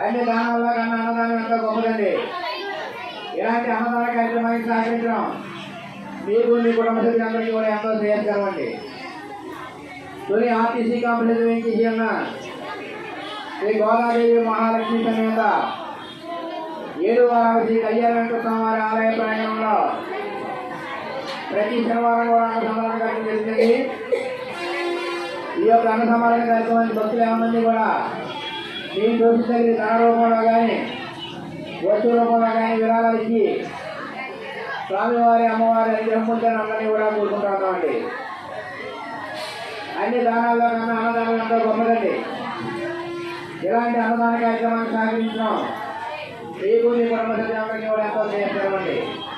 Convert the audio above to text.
అన్ని దానాల్లో కన్నా అన్నదానం ఎంతో గొప్పదండి ఇలాంటి అన్నదాన కార్యక్రమానికి సహకరించడం మీకు మీ కుటుంబ సభ్యులందరికీ కూడా ఎంతో శ్రేయస్కరం అండి తొలి ఆర్టీసీ కాంప్లెక్స్ వెంకటేశ్వర అన్న శ్రీ గోదాదేవి మహాలక్ష్మి సమేత ఏడు వారాల శ్రీ కళ్యాణ వెంకటస్వామి ఆలయ ప్రాంగణంలో ప్రతి శనివారం కూడా అన్న సమాధాన కార్యక్రమం జరిగింది. ఈ యొక్క అన్న సమాధాన కార్యక్రమానికి భక్తులు ఏమంది కూడా మేము చూపించగలిగే ధన రూపంలో కానీ వస్తు రూపంలో కానీ విరాళాలు ఇచ్చి స్వామివారి అమ్మవారి అనుగ్రహం పొందని అందరినీ కూడా కోరుకుంటున్నామండి అన్ని దానాల్లో కన్నా అన్నదానం ఎంతో గొప్పదండి. ఇలాంటి అన్నదాన కార్యక్రమాన్ని సహకరించాం